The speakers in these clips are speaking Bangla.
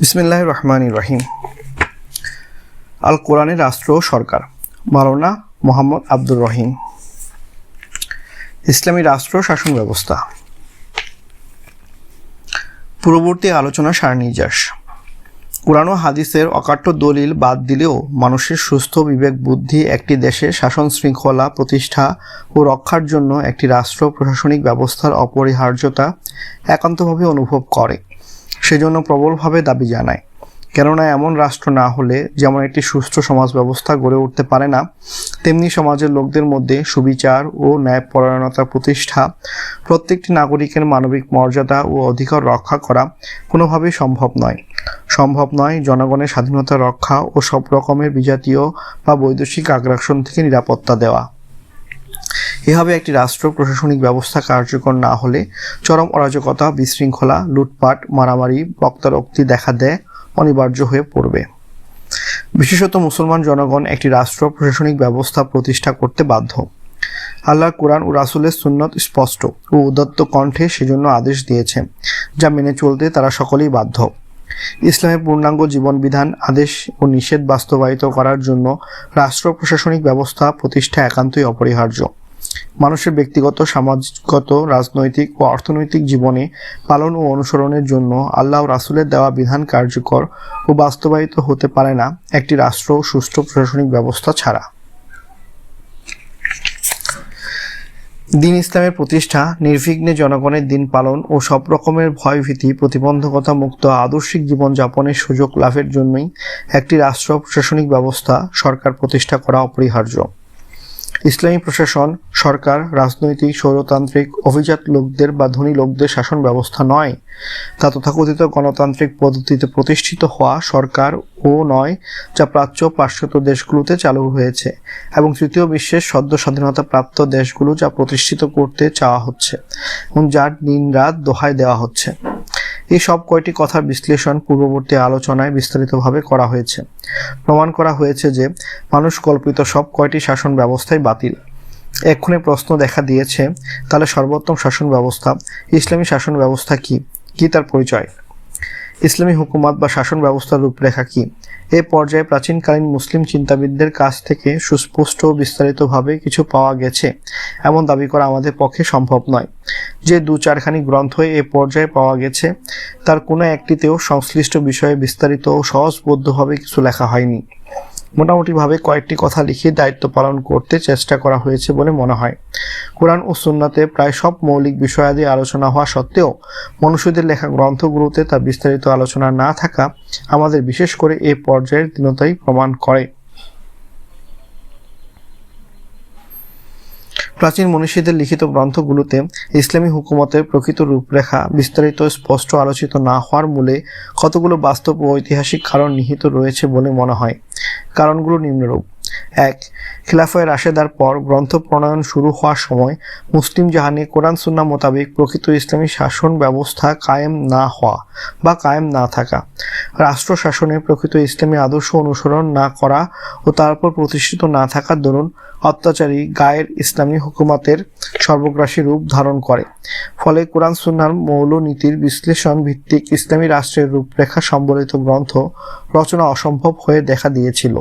বিসমিল্লাহ রহমান রহিম। আল কোরআনের রাষ্ট্র সরকার। মাওলানা মোহাম্মদ আব্দুর রহিম। ইসলামী রাষ্ট্র শাসন ব্যবস্থা। পূর্ববর্তী আলোচনা সার নির্যাস। কোরআন হাদিসের অকাট্য দলিল বাদ দিলেও মানুষের সুস্থ বিবেক বুদ্ধি একটি দেশে শাসন শৃঙ্খলা প্রতিষ্ঠা ও রক্ষার জন্য একটি রাষ্ট্র প্রশাসনিক ব্যবস্থার অপরিহার্যতা একান্তভাবে অনুভব করে। সেজন্য প্রবলভাবে দাবি জানায়। কেননা এমন রাষ্ট্র না হলে যেমন একটি সুস্থ সমাজ ব্যবস্থা গড়ে উঠতে পারে না, তেমনি সমাজের লোকদের মধ্যে সুবিচার ও ন্যায়পরায়ণতা প্রতিষ্ঠা, প্রত্যেকটি নাগরিকের মানবিক মর্যাদা ও অধিকার রক্ষা করা কোনোভাবেই সম্ভব নয়। সম্ভব নয় জনগণের স্বাধীনতা রক্ষা ও সব রকমের বিজাতীয় বা বৈদেশিক আগ্রাসন থেকে নিরাপত্তা দেওয়া। এভাবে একটি রাষ্ট্র প্রশাসনিক ব্যবস্থা কার্যকর না হলে চরম অরাজকতা, বিশৃঙ্খলা, লুটপাট, মারামারি, বক্তারক্তি দেখা দেয়, অনিবার্য হয়ে পড়বে। বিশেষত মুসলমান জনগণ একটি রাষ্ট্র প্রশাসনিক ব্যবস্থা প্রতিষ্ঠা করতে বাধ্য। আল্লাহ কোরআন ও রাসুলের সুন্নত স্পষ্ট ও উদত্ত কণ্ঠে সেজন্য আদেশ দিয়েছে, যা মেনে চলতে তারা সকলেই বাধ্য। ইসলামের পূর্ণাঙ্গ জীবন বিধান আদেশ ও নিষেধ বাস্তবায়িত করার জন্য রাষ্ট্র প্রশাসনিক ব্যবস্থা প্রতিষ্ঠা একান্তই অপরিহার্য। মানুষের ব্যক্তিগত, সামাজিকগত, রাজনৈতিক ও অর্থনৈতিক জীবনে পালন ও অনুসরণের জন্য আল্লাহ রাসুলের দেওয়া বিধান কার্যকর ও বাস্তবায়িত হতে পারে না একটি রাষ্ট্র সুষ্ঠু প্রশাসনিক ব্যবস্থা ছাড়া। দিন ইসলামের প্রতিষ্ঠা, নির্বিঘ্নে জনগণের দিন পালন ও সব রকমের ভয়ভীতি প্রতিবন্ধকতা মুক্ত আদর্শিক জীবনযাপনের সুযোগ লাভের জন্যই একটি রাষ্ট্র প্রশাসনিক ব্যবস্থা সরকার প্রতিষ্ঠা করা অপরিহার্য। ইসলামী প্রশাসন, সরকার, রাজনৈতিক সৌরতান্ত্রিক অভিজাত লোকদের বা ধনী লোকদের শাসন ব্যবস্থা নয়। তা তথাকথিত গণতান্ত্রিক পদ্ধতিতে প্রতিষ্ঠিত হওয়া সরকার ও নয়, যা প্রাচ্য পাশ্চাত্য দেশগুলোতে চালু হয়েছে এবং তৃতীয় বিশ্বের সদ্য স্বাধীনতা প্রাপ্ত দেশগুলো যা প্রতিষ্ঠিত করতে চাওয়া হচ্ছে এবং যার দিন রাত দোহাই দেওয়া হচ্ছে। এই সব কয়টি কথার বিশ্লেষণ পূর্ববর্তী আলোচনায় বিস্তারিতভাবে করা হয়েছে। প্রমাণ করা হয়েছে যে মানুষ কল্পিত সব কয়টি শাসন ব্যবস্থাই বাতিল। এক্ষুনি প্রশ্ন দেখা দিয়েছে, তাহলে সর্বোত্তম শাসন ব্যবস্থা, ইসলামী শাসন ব্যবস্থা কি? কি তার পরিচয়? ইসলামী হুকুমত বা শাসন ব্যবস্থার রূপরেখা কি? এ পর্যায়ে প্রাচীনকালীন মুসলিম চিন্তাবিদদের কাছ থেকে সুস্পষ্ট ও বিস্তারিতভাবে কিছু পাওয়া গেছে। এমন দাবি করা আমাদের পক্ষে সম্ভব নয়। যে দু চারখানি গ্রন্থ এ পর্যায়ে পাওয়া গেছে, তার কোনো একটিতেও সংশ্লিষ্ট বিষয়ে বিস্তারিত ও সহজবদ্ধভাবে কিছু লেখা হয়নি। মোটামুটিভাবে কয়েকটি কথা লিখে দায়িত্ব পালন করতে চেষ্টা করা হয়েছে বলে মনে হয়। কোরআন ও সুন্নাতে প্রায় সব মৌলিক বিষয়াদি আলোচনা হওয়া সত্ত্বেও মনুষ্যদের লেখা গ্রন্থগুলোতে তা বিস্তারিত আলোচনা না থাকা আমাদের বিশেষ করে এ পর্যায়ের দীনতাই প্রমাণ করে। প্রাচীন মনীষীদের লিখিত গ্রন্থগুলোতে ইসলামী হুকুমতের প্রকৃত রূপরেখা বিস্তারিত, স্পষ্ট, আলোচিত না হওয়ার মূলে কতগুলো বাস্তব ও ঐতিহাসিক কারণ নিহিত রয়েছে বলে মনে হয়। কারণগুলো নিম্নরূপ। এক খিলাফায় রাশেদার পর গ্রন্থ প্রণয়ন শুরু হওয়ার সময় মুসলিম জাহানে কোরআন সুন্না মোতাবেক প্রকৃত ইসলামী শাসন ব্যবস্থা কায়েম না হওয়া বা কায়েম না থাকা, রাষ্ট্র শাসনে প্রকৃত ইসলামী আদর্শ অনুসরণ না করা ও তারপর প্রতিষ্ঠিত না থাকার দরুন অত্যাচারী গায়ের ইসলামী হুকুমাতের সর্বগ্রাসী রূপ ধারণ করে। ফলে কোরআন সুন্নার মৌল নীতির বিশ্লেষণ ভিত্তিক ইসলামী রাষ্ট্রের রূপরেখা সম্বলিত গ্রন্থ রচনা অসম্ভব হয়ে দেখা দিয়েছিল।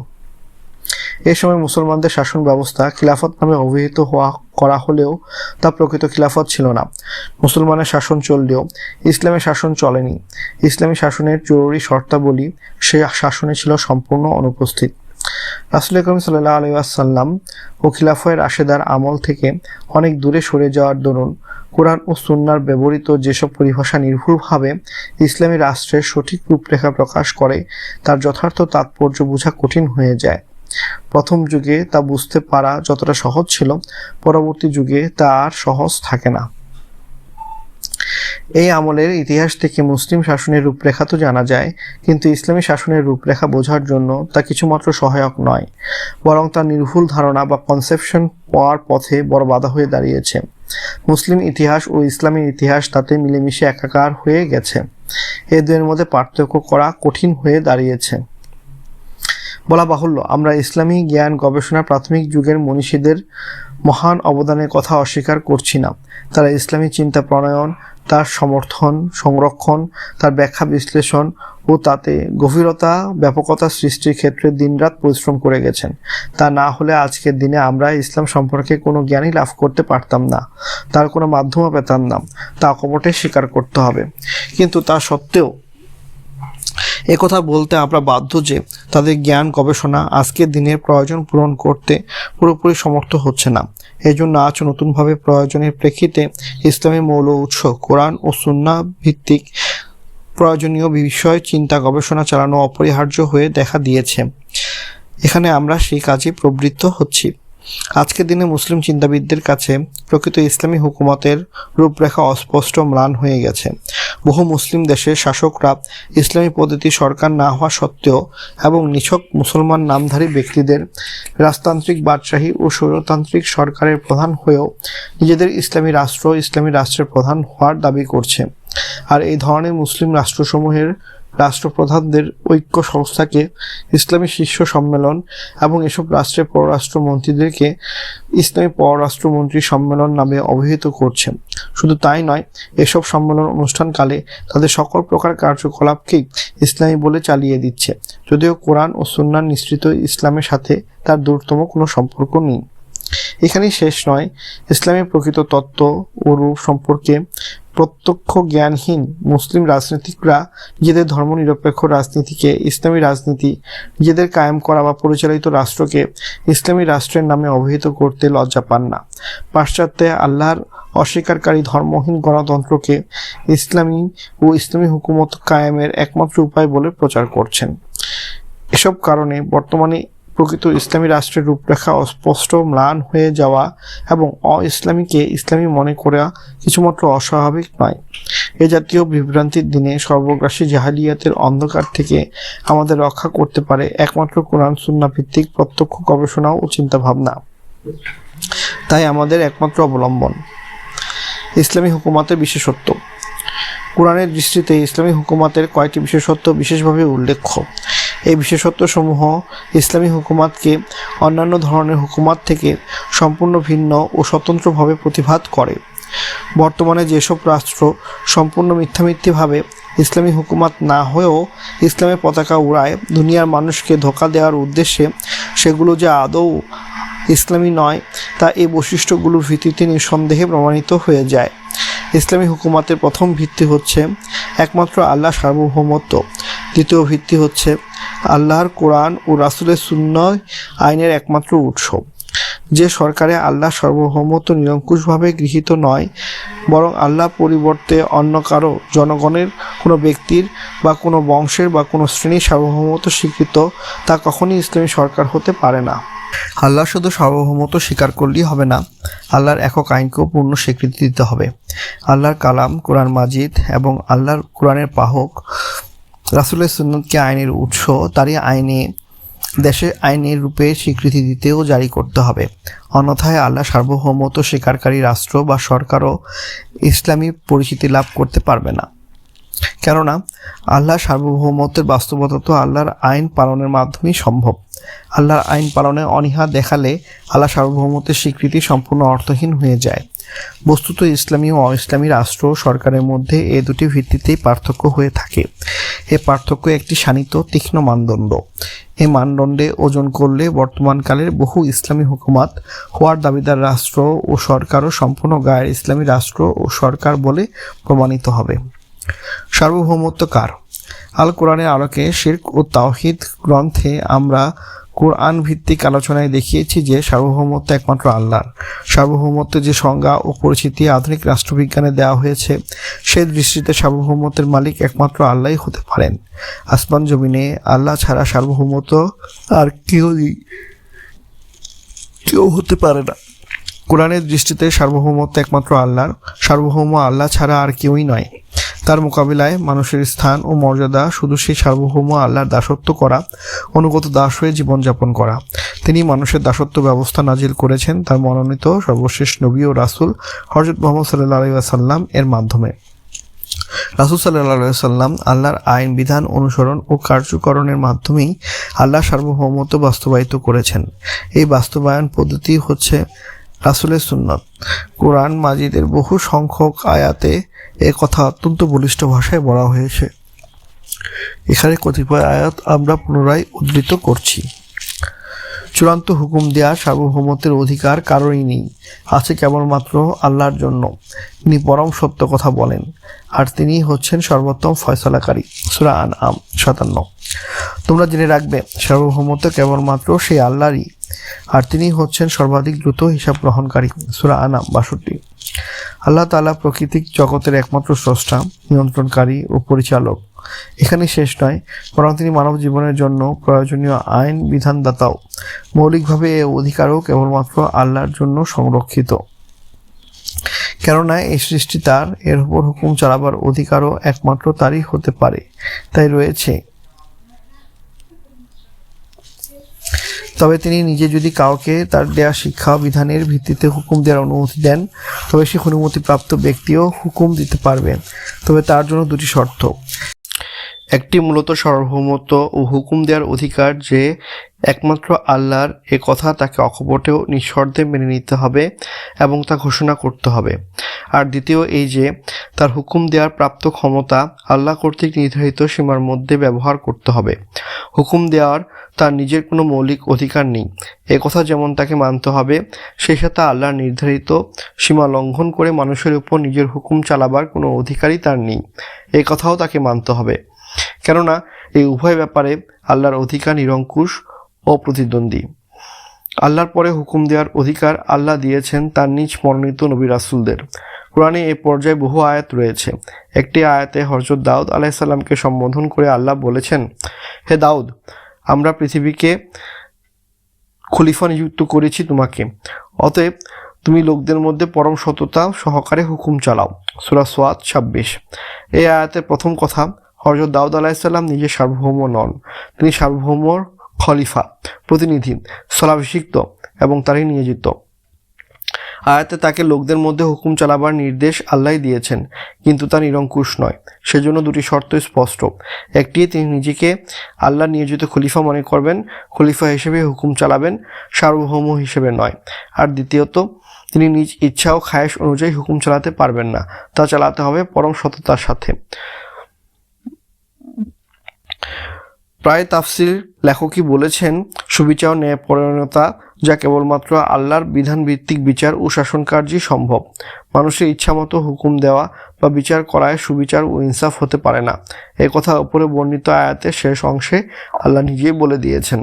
এ সময় মুসলমানদের শাসন ব্যবস্থা খিলাফত নামে অভিহিত হওয়া করা হলেও তা প্রকৃত খিলাফত ছিল না। মুসলমানের শাসন চললেও ইসলামের শাসন চলেনি। ইসলামী শাসনের জরুরি শর্তাবলী সে শাসনে ছিল সম্পূর্ণ অনুপস্থিত। রাসুল করিম সাল্লাহ আলাইসাল্লাম ও খিলাফয়ের আশেদার আমল থেকে অনেক দূরে সরে যাওয়ার দরুন কোরআন ও সুন্নার ব্যবহৃত যেসব পরিভাষা নির্ভুলভাবে ইসলামী রাষ্ট্রের সঠিক রূপরেখা প্রকাশ করে, তার যথার্থ তাৎপর্য বোঝা কঠিন হয়ে যায়। প্রথম যুগে তা বুঝতে পারা যতটা সহজ ছিল, পরবর্তী যুগে তা আর সহজ থাকে না। এই আমলের ইতিহাস থেকে মুসলিম শাসনের রূপরেখা তো জানা যায়, কিন্তু ইসলামী শাসনের রূপরেখা বোঝার জন্য তা কিছুমাত্র সহায়ক নয়, বরং তার নির্ভুল ধারণা বা কনসেপশন পাওয়ার পথে বড় বাধা হয়ে দাঁড়িয়েছে। মুসলিম ইতিহাস ও ইসলামী ইতিহাস তাতে মিলেমিশে একাকার হয়ে গেছে। এ দুয়ের মধ্যে পার্থক্য করা কঠিন হয়ে দাঁড়িয়েছে। বলা বাহুল্য। আমরা ইসলামী জ্ঞান গবেষণা প্রাথমিক যুগের মনীষীদের মহান অবদানের কথা অস্বীকার করছি না। তারা ইসলামী চিন্তা প্রণয়ন, তার সমর্থন, সংরক্ষণ, তার ব্যাখ্যা বিশ্লেষণ ও তাতে গভীরতা, ব্যাপকতা সৃষ্টির ক্ষেত্রে দিনরাত পরিশ্রম করে গেছেন। তা না হলে আজকের দিনে আমরা ইসলাম সম্পর্কে কোনো জ্ঞানই লাভ করতে পারতাম না। তার কোনো মাধ্যমও পেতাম না। তা কপটে স্বীকার করতে হবে। কিন্তু তা সত্ত্বেও একথা বলতে আমরা বাধ্য যে তাদের জ্ঞান, গবেষণা আজকের দিনের প্রয়োজন পূরণ করতে পুরোপুরি সমর্থ হচ্ছে না। এজন্য আজ নতুনভাবে প্রয়োজনের প্রেক্ষিতে ইসলামী মৌল উৎস, কোরআন ও সুন্না ভিত্তিক প্রয়োজনীয় বিষয়, চিন্তা, গবেষণা চালানো অপরিহার্য হয়ে দেখা দিয়েছে। এখানে আমরা সেই কাজে প্রবৃত্ত হচ্ছি। আজকের দিনে মুসলিম চিন্তাবিদদের কাছে প্রকৃত ইসলামী হুকুমতের রূপরেখা অস্পষ্ট ম্লান হয়ে গেছে। বহু মুসলিম দেশের শাসকরা ইসলামী পদ্ধতি সরকার না হওয়া সত্ত্বেও এবং নিছক মুসলমান নামধারী ব্যক্তিদের রাজতান্ত্রিক বাদশাহী ও স্বৈরতান্ত্রিক সরকারের প্রধান হয়েও নিজেদের ইসলামী রাষ্ট্র, ইসলামী রাষ্ট্রের প্রধান হওয়ার দাবি করছে। আর এই ধরনের মুসলিম রাষ্ট্রসমূহের রাষ্ট্রপ্রধানদের ঐক্য সংস্থাকে ইসলামী শীর্ষ সম্মেলন এবং এসব রাষ্ট্রের পররাষ্ট্রমন্ত্রীদেরকে ইসলামী পররাষ্ট্রমন্ত্রী সম্মেলন নামে অভিহিত করছে। শুধু তাই নয়, এসব সম্মেলন অনুষ্ঠানকালে তাদের সকল প্রকার কার্যকলাপকেই ইসলামী বলে চালিয়ে দিচ্ছে। যদিও কোরআন ও সুন্নার নিশ্চিত ইসলামের সাথে তার দূরতম কোনো সম্পর্ক নেই। এখানেই শেষ নয়। ইসলামের প্রকৃত তত্ত্ব ও রূপ সম্পর্কে প্রত্যক্ষ জ্ঞানহীন মুসলিম রাজনীতিকরা নিজেদের ধর্মনিরপেক্ষ রাজনীতিকে ইসলামী রাজনীতি নিজেদের কায়েম করা বা পরিচালিত রাষ্ট্রকে ইসলামী রাষ্ট্রের নামে অভিহিত করতে লজ্জা পান না। পাশ্চাত্যে আল্লাহর অস্বীকারী ধর্মহীন গণতন্ত্রকে ইসলামী ও ইসলামী হুকুমত কায়েমের একমাত্র উপায় বলে প্রচার করছেন। এসব কারণে বর্তমানে প্রকৃত ইসলামী রাষ্ট্রের রূপরেখা অস্পষ্ট, ম্লান হয়ে যাওয়া এবং অ ইসলামীকে ইসলামী মনে করা কিছুমাত্র অস্বাভাবিক নয়। এ জাতীয় বিভ্রান্তির দিনে সর্বগ্রাসী জাহালিয়াতের অন্ধকার থেকে আমাদের রক্ষা করতে পারে একমাত্র কোরআন সুন্না ভিত্তিক প্রত্যক্ষ গবেষণা ও চিন্তাভাবনা। তাই আমাদের একমাত্র অবলম্বন। ইসলামী হুকুমাতের বিশেষত্ব। কোরআনের দৃষ্টিতে ইসলামী হুকুমাতের কয়েকটি বিশেষত্ব বিশেষভাবে উল্লেখ্য। এই বিশেষত্বসমূহ ইসলামী হুকুমাতকে অন্যান্য ধরনের হুকুমাত থেকে সম্পূর্ণ ভিন্ন ও স্বতন্ত্রভাবে প্রতিভাত করে। বর্তমানে যেসব রাষ্ট্র সম্পূর্ণ মিথ্যামিথ্যিভাবে ইসলামী হুকুমাত না হয়েও ইসলামের পতাকা উড়ায়, দুনিয়ার মানুষকে ধোকা দেওয়ার উদ্দেশ্যে সেগুলো যে আদৌ ইসলামী নয়, তা এই বৈশিষ্ট্যগুলোর ভিত্তিতে নিঃসন্দেহে প্রমাণিত হয়ে যায়। ইসলামী হুকুমাতের প্রথম ভিত্তি হচ্ছে একমাত্র আল্লাহ সার্বভৌমত্ব। দ্বিতীয় ভিত্তি হচ্ছে আল্লাহর কোরআন ও রাসুলের শূন্য আইনের একমাত্র উৎস। যে সরকারে আল্লাহ সার্বভৌমত্ব নিরঙ্কুশভাবে গৃহীত নয়, বরং আল্লাহ পরিবর্তে অন্য কারও, জনগণের, কোনো ব্যক্তির বা কোনো বংশের বা কোনো শ্রেণির সার্বভৌমত্ব স্বীকৃত, তা কখনই ইসলামী সরকার হতে পারে না। আল্লাহ শুধু সার্বভৌমত্ব স্বীকার করলেই হবে না, আল্লাহর একক আইনকেও পূর্ণ স্বীকৃতি দিতে হবে। আল্লাহর কালাম, কোরআন মাজিদ এবং আল্লাহর কোরআনের বাহক রাসুলের সুন্নতকে আইনের উৎস, তারই আইনে, দেশের আইনের রূপে স্বীকৃতি দিতেও জারি করতে হবে। অন্যথায় আল্লাহ সার্বভৌমত্ব স্বীকারকারী রাষ্ট্র বা সরকারও ইসলামী পরিচিতি লাভ করতে পারবে না। কেননা আল্লাহ সার্বভৌমত্বের বাস্তবতা তো আল্লাহর আইন পালনের মাধ্যমেই সম্ভব। আল্লাহর আইন পালনে অনীহা দেখালে আল্লাহ সার্বভৌমত্বের স্বীকৃতি সম্পূর্ণ অর্থহীন হয়ে যায়। বস্তুত ইসলামী ও ইসলামী রাষ্ট্র সরকারের মধ্যে এ দুটি ভিত্তিতেই পার্থক্য হয়ে থাকে। এ পার্থক্য একটি শানিত, তীক্ষ্ণ মানদণ্ড। এই মানদণ্ডে ওজন করলে বর্তমানকালের বহু ইসলামী হুকুমাত হওয়ার দাবিদার রাষ্ট্র ও সরকারও সম্পূর্ণ গায়ের ইসলামী রাষ্ট্র ও সরকার বলে প্রমাণিত হবে। সার্বভৌমত্ব কার? আল কোরআনের আলোকে শির্ক ও তাওহিদ গ্রন্থে আমরা কোরআন ভিত্তিক আলোচনায় দেখিয়েছি যে সার্বভৌমত্ব একমাত্র আল্লাহর। সার্বভৌমত্ব যে সংজ্ঞা ও পরিচিতি আধুনিক রাষ্ট্রবিজ্ঞানে দেওয়া হয়েছে সেই দৃষ্টিতে সার্বভৌমত্বের মালিক একমাত্র আল্লাহই হতে পারেন। আসমান জমিনে আল্লাহ ছাড়া সার্বভৌমত্ব আর কেউ কেউ হতে পারে না। কোরআনের দৃষ্টিতে সার্বভৌমত্ব একমাত্র আল্লাহর, সার্বভৌম আল্লাহ ছাড়া আর কেউই নয়। তার মোকাবিলায় মানুষের স্থান ও মর্যাদা শুধু সেই সার্বভৌম আল্লাহর দাসত্ব করা, অনুগত দাস হয়ে জীবনযাপন করা। তিনি মানুষের দাসত্ব ব্যবস্থা নাজিল করেছেন তার মনোনীত সর্বশেষ নবী ও রাসুল হজরত মোহাম্মদ সাল্লাহ আলাইসাল্লাম এর মাধ্যমে। রাসুল সাল্লাহ সাল্লাম আল্লাহর আইন, বিধান, অনুসরণ ও কার্যকরণের মাধ্যমেই আল্লাহ সার্বভৌমত্ব বাস্তবায়িত করেছেন। এই বাস্তবায়ন পদ্ধতি হচ্ছে রাসুলের সুন্নত। কোরআন মাজিদের বহু সংখ্যক আয়াতে এ কথা অত্যন্ত বলিষ্ঠ ভাষায় বলা হয়েছে। এখানে কতিপয় আয়াত আমরা পুনরায় উদ্ধৃত করছি। চূড়ান্ত হুকুম দেওয়া সার্বভৌমত্বের অধিকার কারোরই নেই। আছে কেবলমাত্র আল্লাহর জন্য। তিনি পরম সত্য কথা বলেন। আর তিনি হচ্ছেন সর্বোত্তম ফয়সলাকারী। সুরা আন আম সাতান্ন। তোমরা জেনে রাখবে, সার্বভৌমত্ব কেবলমাত্র সেই আল্লাহরই। আর তিনি হচ্ছেন সর্বাধিক দ্রুত হিসাব গ্রহণকারী। সুরা আনাম বাষট্টি। আল্লাহ তালা প্রাকৃতিক জগতের একমাত্র স্রষ্টা, নিয়ন্ত্রণকারী ও পরিচালক। এখানে শেষ নয়, বরং তিনি মানব জীবনের জন্য প্রয়োজনীয় আইন বিধানদাতাও। মৌলিকভাবে এ অধিকারও কেবলমাত্র আল্লাহর জন্য সংরক্ষিত। কেননা এই সৃষ্টি তার, এর উপর হুকুম চালাবার অধিকারও একমাত্র তারই হতে পারে। তাই রয়েছে তবে তিনি নিজে যদি কাউকে তার দেয়া শিক্ষা বিধানের ভিত্তিতে হুকুম দেওয়ার অনুমতি দেন, তবে সে অনুমতিপ্রাপ্ত ব্যক্তিও হুকুম দিতে পারবেন তবে তার জন্য দুটি শর্ত। একটি মূলত সার্বভৌমত্ব ও হুকুম দেওয়ার অধিকার যে একমাত্র আল্লাহর এ কথা তাকে অকপটেও নিঃশর্তে মেনে নিতে হবে এবং তা ঘোষণা করতে হবে। আর দ্বিতীয় এই যে, তার হুকুম দেওয়ার প্রাপ্ত ক্ষমতা আল্লাহ কর্তৃক নির্ধারিত সীমার মধ্যে ব্যবহার করতে হবে। হুকুম দেওয়ার তার নিজের কোনো মৌলিক অধিকার নেই। এ কথা যেমন তাকে মানতে হবে সেই সাথে আল্লাহর নির্ধারিত সীমা লঙ্ঘন করে মানুষের উপর নিজের হুকুম চালাবার কোনো অধিকারই তার নেই। এ কথাও তাকে মানতে হবে। কেননা এই উভয় ব্যাপারে আল্লাহর অধিকার নিরঙ্কুশ ও প্রতিদ্বন্দ্বী। আল্লাহর পরে হুকুম দেওয়ার অধিকার আল্লাহ দিয়েছেন তার নিজ মনোনীত নবী রাসুলদের। কোরআনে এ পর্যায়ে বহু আয়াত রয়েছে। একটি আয়াতে হজরত দাউদ আলাইসাল্লামকে সম্বোধন করে আল্লাহ বলেছেন, হে দাউদ, আমরা পৃথিবীকে খলিফা নিযুক্ত করেছি তোমাকে। অতএব তুমি লোকদের মধ্যে পরম সততা সহকারে হুকুম চালাও। সুরা সোয়াদ ছাব্বিশ। এই আয়াতের প্রথম কথা হজরত দাউদ আলাহিসাল্লাম নিজে সার্বভৌম নন। তিনি সার্বভৌমর খলিফা, প্রতিনিধি, স্থলাভিষিক্ত এবং তারই নিয়োজিত। আয়াতে তাকে লোকদের মধ্যে হুকুম চালাবার নির্দেশ আল্লাহ দিয়েছেন, কিন্তু তা নিরঙ্কুশ নয়। সেজন্য দুটি শর্ত স্পষ্ট। একটি, তিনি নিজেকে আল্লাহ নিয়োজিত খলিফা মনে করবেন, খলিফা হিসেবে হুকুম চালাবেন, সার্বভৌম হিসেবে নয়। আর দ্বিতীয়ত, তিনি নিজ ইচ্ছা ও খায়েশ অনুযায়ী হুকুম চালাতে পারবেন না। তা চালাতে হবে পরম সততার সাথে। প্রায় তাফসির লেখকই বলেছেন, সুবিচার, ন্যায়পরায়ণতা যা কেবলমাত্র আল্লাহর বিধান ভিত্তিক বিচার ও শাসন কার্যই সম্ভব। মানুষের ইচ্ছামতো হুকুম দেওয়া বা বিচার করায় সুবিচার ও ইনসাফ হতে পারে না। এ কথা উপরে বর্ণিত আয়াতের শেষ অংশে আল্লাহ নিজেই বলে দিয়েছেন,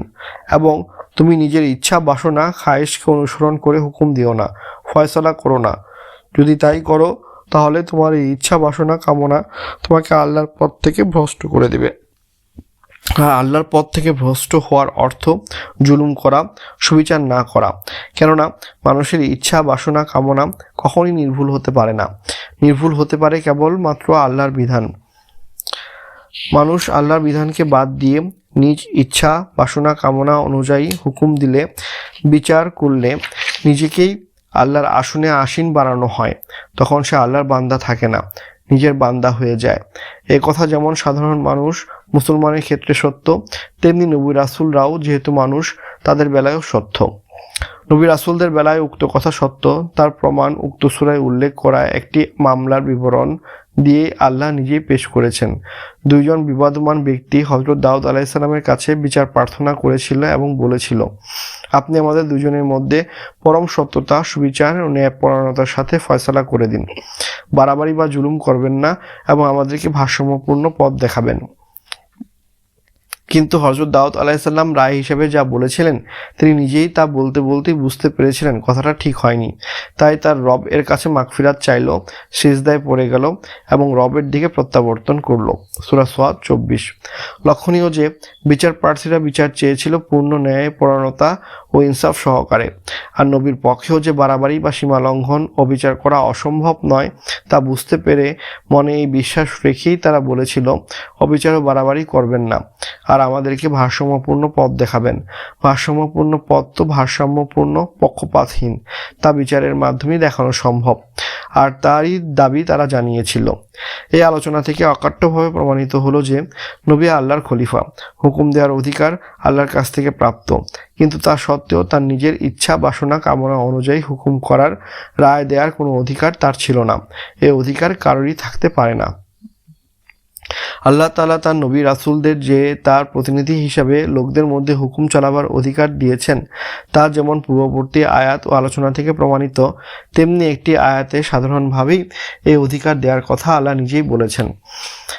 এবং তুমি নিজের ইচ্ছা বাসনা, খায়েশকে অনুসরণ করে হুকুম দিও না, ফয়সলা করো না। যদি তাই করো, তাহলে তোমার এই ইচ্ছা বাসনা কামনা তোমাকে আল্লাহর পথ থেকে ভ্রষ্ট করে দেবে। আল্লাহর পথ থেকে ভ্রষ্ট হওয়ার অর্থ জুলুম করা, সুবিচার না করা। কেননা, মানুষের ইচ্ছা, বাসনা, কামনা কখনই নির্ভুল হতে পারে না। নির্ভুল হতে পারে কেবল মাত্র আল্লাহর বিধান। মানুষ আল্লাহর বিধানকে বাদ দিয়ে নিজ ইচ্ছা, বাসনা, কামনা অনুযায়ী হুকুম দিলে, বিচার করলে নিজেকেই আল্লাহর আসনে আসীন বানানো হয়। তখন সে আল্লাহর বান্দা থাকে না, নিজের বান্দা হয়ে যায়। এ কথা যেমন সাধারণ মানুষ মুসলমানের ক্ষেত্রে সত্য, তেমনি নবী রাসুলরাও যেহেতু মানুষ, তাদের বেলায়ও সত্য। নবী রাসুলদের বেলায় উক্ত কথা সত্য, তার প্রমাণ উক্ত সুরায় উল্লেখ করা একটি মামলার বিবরণ দিয়ে আল্লাহ নিজেই পেশ করেছেন। দুইজন বিবাদমান ব্যক্তি হজরত দাউদ আলাইসাল্লামের কাছে বিচার প্রার্থনা করেছিল এবং বলেছিল, আপনি আমাদের দুজনের মধ্যে পরম সত্যতা, সুবিচার ও ন্যায়পরায়ণতার সাথে ফয়সলা করে দিন। বাড়াবাড়ি বা জুলুম করবেন না এবং আমাদেরকে ভারসাম্যপূর্ণ পথ দেখাবেন। কিন্তু হজরত দাউদ আলাহিসাল্লাম রায় হিসেবে যা বলেছিলেন, তিনি নিজেই তা বলতে বলতেই বুঝতে পেরেছিলেন কথাটা ঠিক হয়নি। তাই তার রব এর কাছে মাগফিরাত চাইল, সিজদায় পড়ে গেল এবং রবের দিকে প্রত্যাবর্তন করল। সুরা সোয়াদ চব্বিশ। লক্ষণীয় যে বিচার প্রার্থীরা বিচার চেয়েছিল, পূর্ণ ন্যায় পরায়ণতা ও ইনসাফ সহকারে। আর নবীর পক্ষেও যে বাড়াবাড়ি বা সীমা লঙ্ঘন ও বিচার করা অসম্ভব নয়, তা বুঝতে পেরে মনে এই বিশ্বাস রেখেই তারা বলেছিল, অবিচার ও বাড়াবাড়ি করবেন না। আর আমাদেরকে ভারসাম্যপূর্ণ পথ দেখাবেন। ভারসাম্যপূর্ণ পথ তো ভারসাম্যপূর্ণ পক্ষপাতহীন। তা বিচারের মাধ্যমেই দেখানো সম্ভব। আর তারই দাবি তারা জানিয়েছিল। এই আলোচনা থেকে অকাট্যভাবে প্রমাণিত হলো যে, নবী আল্লাহর খলিফা। হুকুম দেওয়ার অধিকার আল্লাহর কাছ থেকে প্রাপ্ত। কিন্তু তা সত্ত্বেও তার নিজের ইচ্ছা, বাসনা, কামনা অনুযায়ী হুকুম করার রায় দেওয়ার কোনো অধিকার তার ছিল না। এ অধিকার কারোরই থাকতে পারে না। আল্লাহ তালা তার নবী রাসুলদের যে তার প্রতিনিধি হিসাবে লোকদের মধ্যে হুকুম চালাবার অধিকার দিয়েছেন, তা যেমন পূর্ববর্তী আয়াত ও আলোচনা থেকে প্রমাণিত, তেমনি একটি আয়াতে সাধারণভাবেই এই অধিকার দেওয়ার কথা আল্লাহ নিজেই বলেছেন।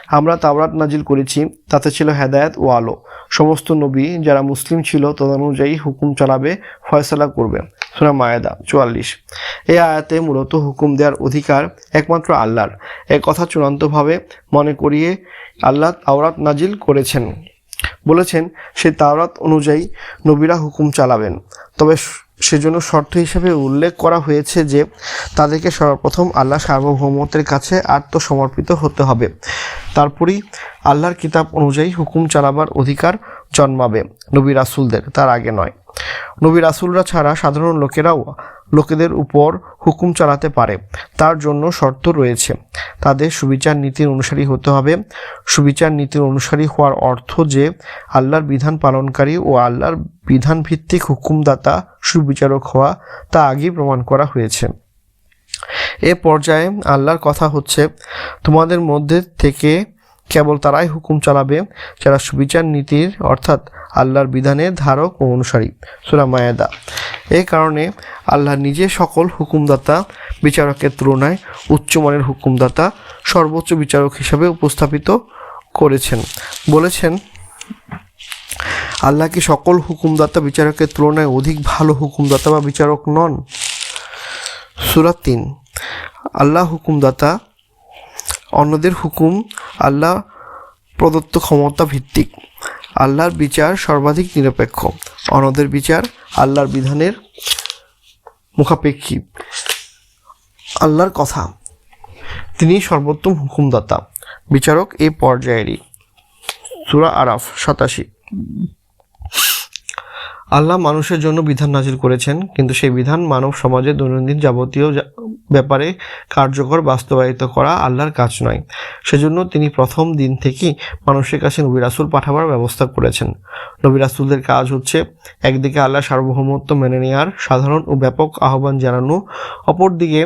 আমরা তাওরাত নাজিল করেছি, তাতে ছিল হেদায়েত ও আলো। সমস্ত নবী যারা মুসলিম ছিল তদনুযায়ী হুকুম চালাবে, ফয়সলা করবে। সুরা মায়েদা, চুয়াল্লিশ। এই আয়াতে মূলত হুকুম দেওয়ার অধিকার একমাত্র আল্লাহর। এ কথা চূড়ান্তভাবে মনে করিয়ে আল্লাহ তাওরাত নাজিল করেছেন। বলেছেন সেই তাওরাত অনুযায়ী নবীরা হুকুম চালাবেন। তবে সেজন্য শর্ত হিসেবে উল্লেখ করা হয়েছে যে তাদেরকে সর্বপ্রথম আল্লাহ সার্বভৌমত্বের কাছে আত্মসমর্পিত হতে হবে। তারপরই আল্লাহর কিতাব অনুযায়ী হুকুম চালাবার অধিকার জন্মাবে, নবী রাসুলদের, তার আগে নয়। নবী রাসুলরা ছাড়া সাধারণ লোকেরাও লোকেদের উপর হুকুম চালাতে পারে। তার জন্য শর্ত রয়েছে। তাদের সুবিচার নীতির অনুসারী হতে হবে। সুবিচার নীতির অনুসারী হওয়ার অর্থ যে, আল্লাহর বিধান পালনকারী ও আল্লাহর বিধান ভিত্তিক হুকুমদাতা, সুবিচারক হওয়া, তা আগেই প্রমাণ করা হয়েছে। এ পর্যায়ে আল্লাহর কথা হচ্ছে, তোমাদের মধ্যে থেকে কেবল তারাই হুকুম চালাবে যারা সুবিচার নীতির অর্থাৎ আল্লাহর বিধানের ধারক ও অনুসারী। সুরা মায়াদা। এই কারণে আল্লাহ নিজে সকল হুকুমদাতা বিচারকের তুলনায় উচ্চমানের হুকুমদাতা সর্বোচ্চ বিচারক হিসাবে উপস্থাপিত করেছেন। বলেছেন, আল্লাহ কি সকল হুকুমদাতা বিচারকের তুলনায় অধিক ভালো হুকুমদাতা বা বিচারক নন? সুরা তিন। আল্লাহ হুকুমদাতা অন্যদের হুকুম আল্লাহ প্রদত্ত ক্ষমতা ভিত্তিক। আল্লাহর বিচার সর্বাধিক নিরপেক্ষ। অন্যদের বিচার আল্লাহর বিধানের মুখাপেক্ষী। আল্লাহর কথা। তিনি সর্বোত্তম হুকুমদাতা। বিচারক এই পর্যায়েরই। সুরা আরাফ, সাতাশি। আল্লাহ মানুষের জন্য বিধান নাজিল করেছেন, কিন্তু সেই বিধান মানব সমাজের দৈনন্দিন যাবতীয় ব্যাপারে কার্যকর বাস্তবায়িত করা আল্লাহর কাজ নয়। সেজন্য তিনি প্রথম দিন থেকেই মানুষের কাছে নবী রাসুল পাঠাবার ব্যবস্থা করেছেন। নবী রাসুলদের কাজ হচ্ছে একদিকে আল্লাহ সার্বভৌমত্ব মেনে নেওয়ার সাধারণ ও ব্যাপক আহ্বান জানানো, অপরদিকে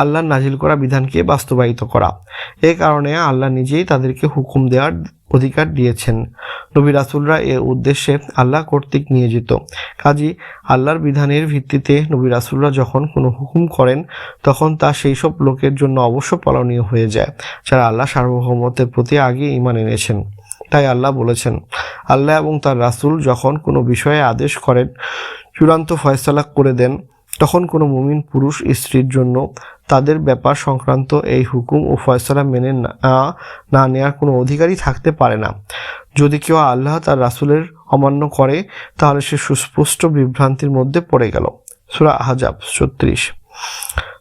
আল্লাহ নাজিল করা বিধানকে বাস্তবায়িত করা। এ কারণে আল্লাহ নিজেই তাদেরকে হুকুম দেওয়ার অধিকার দিয়েছেন। নবী রাসুলরা এর উদ্দেশ্যে আল্লাহ কর্তৃক নিয়োজিত। কাজী আল্লাহর বিধানের ভিত্তিতে নবী রাসুলরা যখন কোনো হুকুম করেন, তখন তা সেই সব লোকের জন্য অবশ্য পালনীয় হয়ে যায়, যারা আল্লাহ সার্বভৌমত্বের প্রতি আগে ইমান এনেছেন। তাই আল্লাহ বলেছেন, আল্লাহ এবং তার রাসূল যখন কোনো বিষয়ে আদেশ করেন, চূড়ান্ত ফয়সলা করে দেন তখন কোনো মুমিন পুরুষ স্ত্রীর জন্য তাদের ব্যাপার সংক্রান্ত এই হুকুম ও ফয়সলা মেনে না নেওয়ার কোনো অধিকারই থাকতে পারে না। যদি কেউ আল্লাহ তার রাসুলের অমান্য করে, তাহলে সে সুস্পষ্ট বিভ্রান্তির মধ্যে পড়ে গেল। সুরা আহজাব ছত্রিশ।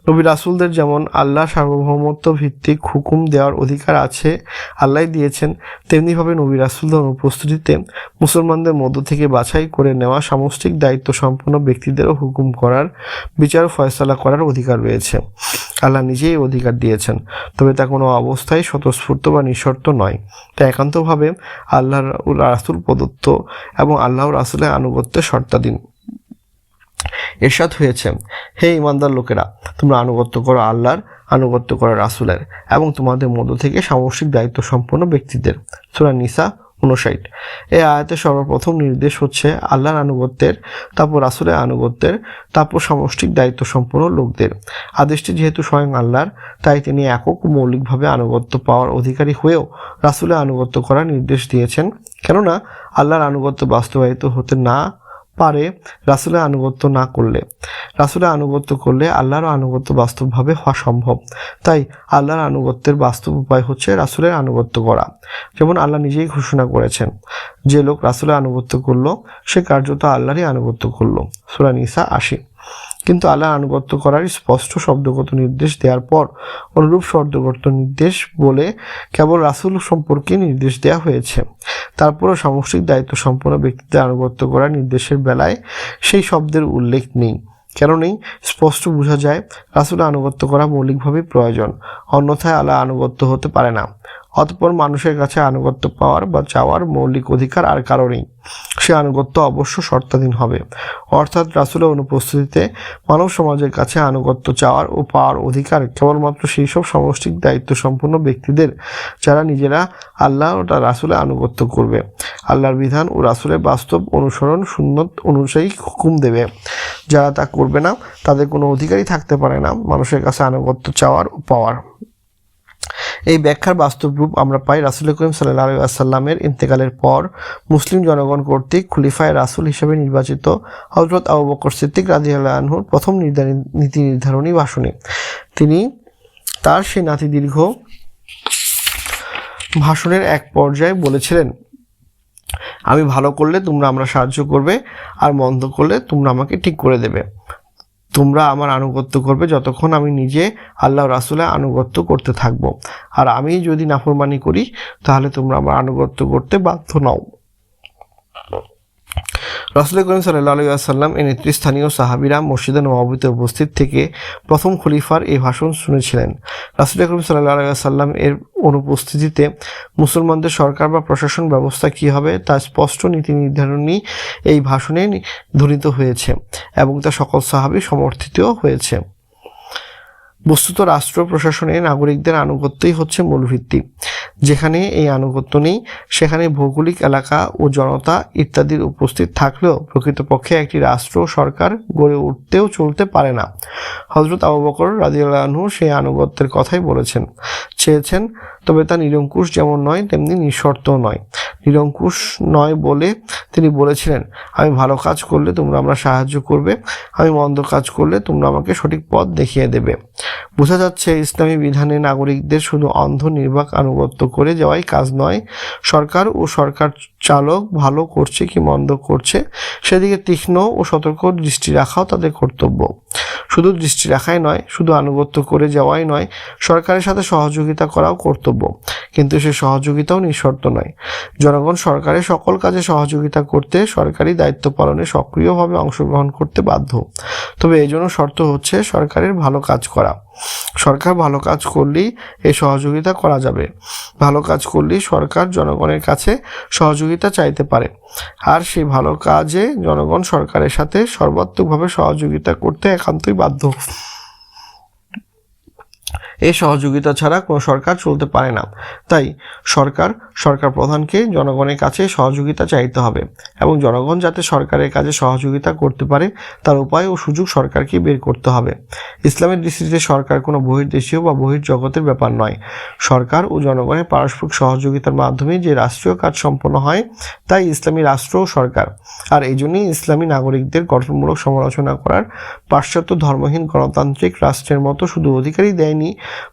নবী রাসুলদের যেমন আল্লাহ সার্বভৌমত্ব ভিত্তিক হুকুম দেওয়ার অধিকার আছে আল্লাহ দিয়েছেন, তেমনিভাবে নবী রাসূলদের অনুপস্থিতিতে মুসলমানদের মধ্য থেকে বাছাই করে নেওয়া সামষ্টিক দায়িত্ব সম্পন্ন ব্যক্তিদেরও হুকুম করার, বিচার ফয়সলা করার অধিকার রয়েছে। আল্লাহ নিজেই অধিকার দিয়েছেন, তবে তা কোনো অবস্থায় স্বতঃস্ফূর্ত বা নিঃশর্ত নয়। তা একান্তভাবে আল্লাহ রাসুল প্রদত্ত এবং আল্লাহ রাসূলের আনুগত্যের শর্তাধীন। এরশাদ হয়েছে। হে ইমানদার লোকেরা, তোমরা আনুগত্য করো আল্লাহর, আনুগত্য করো রাসূলের এবং তোমাদের মধ্য থেকে সামষ্টিক দায়িত্ব সম্পন্ন ব্যক্তিদের। সূরা নিসা উনষাট এই আয়াতে সর্বপ্রথম নির্দেশ হচ্ছে আল্লাহর আনুগত্যের, তারপর রাসূলের আনুগত্যের, তারপর সামষ্টিক দায়িত্ব সম্পন্ন লোকদের। আদেশটি যেহেতু স্বয়ং আল্লাহর, তাই তিনি একক মৌলিকভাবে আনুগত্য পাওয়ার অধিকারী হয়েও রাসূলের আনুগত্য করার নির্দেশ দিয়েছেন। কেননা, আল্লাহর আনুগত্য বাস্তবায়িত হতে না পারে রাসুলের আনুগত্য না করলে। রাসুলের আনুগত্য করলে আল্লাহর আনুগত্য বাস্তবভাবে হওয়া সম্ভব। তাই আল্লাহর আনুগত্যের বাস্তব উপায় হচ্ছে রাসুলের আনুগত্য করা। যেমন আল্লাহ নিজেই ঘোষণা করেছেন যে লোক রাসুলের আনুগত্য করল, সে কার্যত আল্লাহরই আনুগত্য করল। সুরানিসা আশি। কিন্তু আল্লাহর আনুগত্য করার স্পষ্ট শব্দগত নির্দেশ দেওয়ার পর অনুরূপ শব্দগত নির্দেশ বলে কেবল রাসুল সম্পর্কে নির্দেশ দেওয়া হয়েছে। তারপরও সামষ্টিক দায়িত্ব সম্পন্ন ব্যক্তিদের আনুগত্য করার নির্দেশের বেলায় সেই শব্দের উল্লেখ নেই। কেননেই স্পষ্ট বোঝা যায় রাসুল আনুগত্য করা মৌলিকভাবে প্রয়োজন, অন্যথায় আল্লাহ আনুগত্য হতে পারে না। অতঃপর মানুষের কাছে আনুগত্য পাওয়ার বা চাওয়ার মৌলিক অধিকার আর কারও নেই। সে আনুগত্য অবশ্য শর্তাধীন হবে। অর্থাৎ রাসুলের অনুপস্থিতিতে মানব সমাজের কাছে আনুগত্য চাওয়ার ও পাওয়ার অধিকার কেবলমাত্র সেই সব সমষ্টিক দায়িত্ব সম্পন্ন ব্যক্তিদের যারা নিজেরা আল্লাহ ও তার রাসুলের আনুগত্য করবে। আল্লাহর বিধান ও রাসুলের বাস্তব অনুসরণ সুন্নত অনুযায়ী হুকুম দেবে। যারা তা করবে না, তাদের কোনো অধিকারই থাকতে পারে না। মানুষের কাছে আনুগত্য চাওয়ার ও পাওয়ার। এই ব্যাখ্যার বাস্তব রূপ আমরা পাই রাসুল করিম সাল্লাহ আসাল্লামের ইন্তেকালের পর মুসলিম জনগণ কর্তৃক খুলিফায় রাসুল হিসেবে নির্বাচিত হজরত আবু বকর সিদ্দিক রাজি আনহুর প্রথম নীতি নির্ধারণী ভাষণে তিনি তার সেই নাতি দীর্ঘ ভাষণের এক পর্যায়ে বলেছিলেন, আমি ভালো করলে তোমরা আমরা সাহায্য করবে, আর মন্দ করলে তোমরা আমাকে ঠিক করে দেবে। তোমরা আমার আনুগত্য করবে যতক্ষণ আমি নিজে আল্লাহ রাসুলের আনুগত্য করতে থাকব। আর আমি যদি নাফরমানি করি, তাহলে তোমরা আমার আনুগত্য করতে বাধ্য নও। রাসুল করিম সাল্লাহ সাল্লাম এ নেতৃস্থানীয় সাহাবিরা মসজিদে নবাবিতে উপস্থিত থেকে প্রথম খলিফার এই ভাষণ শুনেছিলেন। রাসুল করিম সাল্লাহ সাল্লাম এর অনুপস্থিতিতে মুসলমানদের সরকার বা প্রশাসন ব্যবস্থা কী হবে তা স্পষ্ট নীতি নির্ধারণী এই ভাষণে ধ্বনিত হয়েছে এবং তা সকল সাহাবি সমর্থিত হয়েছে। বস্তুত রাষ্ট্র প্রশাসনে নাগরিকদের আনুগত্যই হচ্ছে মূল ভিত্তি যেখানে এই আনুগত্য নেই, সেখানে ভৌগোলিক এলাকা ও জনতা ইত্যাদির উপস্থিত থাকলেও প্রকৃতপক্ষে একটি রাষ্ট্র সরকার গড়ে উঠতেও চলতে পারে না। হজরত আবু বকর রাজিউল্লাহু সেই আনুগত্যের কথাই বলেছেন। চেয়েছেন, তবে তা নিরঙ্কুশ যেমন নয়, তেমনি নিঃশর্ত নয়। নিরঙ্কুশ নয় বলে তিনি বলেছিলেন, আমি ভালো কাজ করলে তোমরা আমরা সাহায্য করবে, আমি মন্দ কাজ করলে তোমরা আমাকে সঠিক পথ দেখিয়ে দেবে। বোঝা যাচ্ছে ইসলামী বিধানে নাগরিকদের শুধু অন্ধ নির্বাক আনুগত্য করে যাওয়াই কাজ নয়, সরকার ও সরকার চালক ভালো করছে কি মন্দ করছে, সেদিকে তীক্ষ্ণ ও সতর্ক দৃষ্টি রাখাও তাদের কর্তব্য। শুধু দৃষ্টি রাখাই নয়, শুধু আনুগত্য করে যাওয়াই নয়, সরকারের সাথে সহযোগিতা করাও কর্তব্য। কিন্তু সে সহযোগিতাও নিঃশর্ত নয়। জনগণ সরকারের সকল কাজে সহযোগিতা করতে সরকারি দায়িত্ব পালনে সক্রিয়ভাবে অংশগ্রহণ করতে বাধ্য। তবে এই জন্য শর্ত হচ্ছে সরকারের ভালো কাজ করা। সরকার ভালো কাজ করলেই এই সহযোগিতা করা যাবে। ভালো কাজ করলেই সরকার জনগণের কাছে সহযোগিতা চাইতে পারে। আর সেই ভালো কাজে জনগণ সরকারের সাথে সর্বাত্মকভাবে সহযোগিতা করতে একান্তই বাধ্য। এই সহযোগিতা ছাড়া কোনো সরকার চলতে পারে না। তাই সরকার সরকার প্রধানকে জনগণের কাছে সহযোগিতা চাইতে হবে এবং জনগণ যাতে সরকারের কাজে সহযোগিতা করতে পারে, তার উপায় ও সুযোগ সরকারকে বের করতে হবে। ইসলামের দৃষ্টিতে সরকার কোনো বহির্দেশীয় বা বহির্জগতের ব্যাপার নয়। সরকার ও জনগণের পারস্পরিক সহযোগিতার মাধ্যমে যে রাষ্ট্রীয় কাজ সম্পন্ন হয়, তাই ইসলামী রাষ্ট্র ও সরকার। আর এই জন্যই ইসলামী নাগরিকদের গঠনমূলক সমালোচনা করার পাশ্চাত্য ধর্মহীন গণতান্ত্রিক রাষ্ট্রের মতো শুধু অধিকারই দেয়নি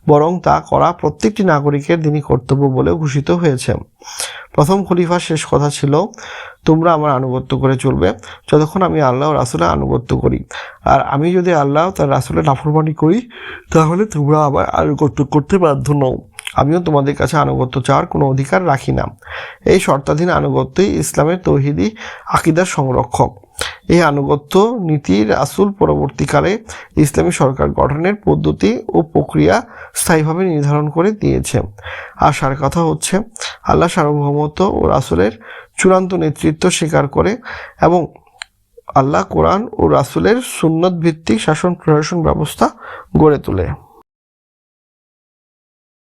বরং তা করা প্রত্যেকটি নাগরিকের তিনি কর্তব্য বলে ঘোষিত হয়েছে। প্রথম খলিফার শেষ কথা ছিল, তোমরা আমার আনুগত্য করে চলবে। যতক্ষণ আমি আল্লাহ রাসুলে আনুগত্য করি। আর আমি যদি আল্লাহ তার রাসুলের নাফরমানি করি, তাহলে তোমরা আমার আনুগত্য করতে বাধ্য নও। আমিও তোমাদের কাছে আনুগত্য চাওয়ার কোনো অধিকার রাখি না। এই শর্তাধীন আনুগত্যই ইসলামের তৌহিদি আকিদার সংরক্ষক। এই আনুগত্য নীতির আসুল পরবর্তীকালে ইসলামী সরকার গঠনের পদ্ধতি ও প্রক্রিয়া স্থায়ীভাবে নির্ধারণ করে দিয়েছে। আসার কথা হচ্ছে, আল্লাহ সার্বভৌমত্ব ও রাসুলের চূড়ান্ত নেতৃত্ব স্বীকার করে এবং আল্লাহ কোরআন ও রাসুলের সুন্নত ভিত্তিক শাসন প্রশাসন ব্যবস্থা গড়ে তোলে।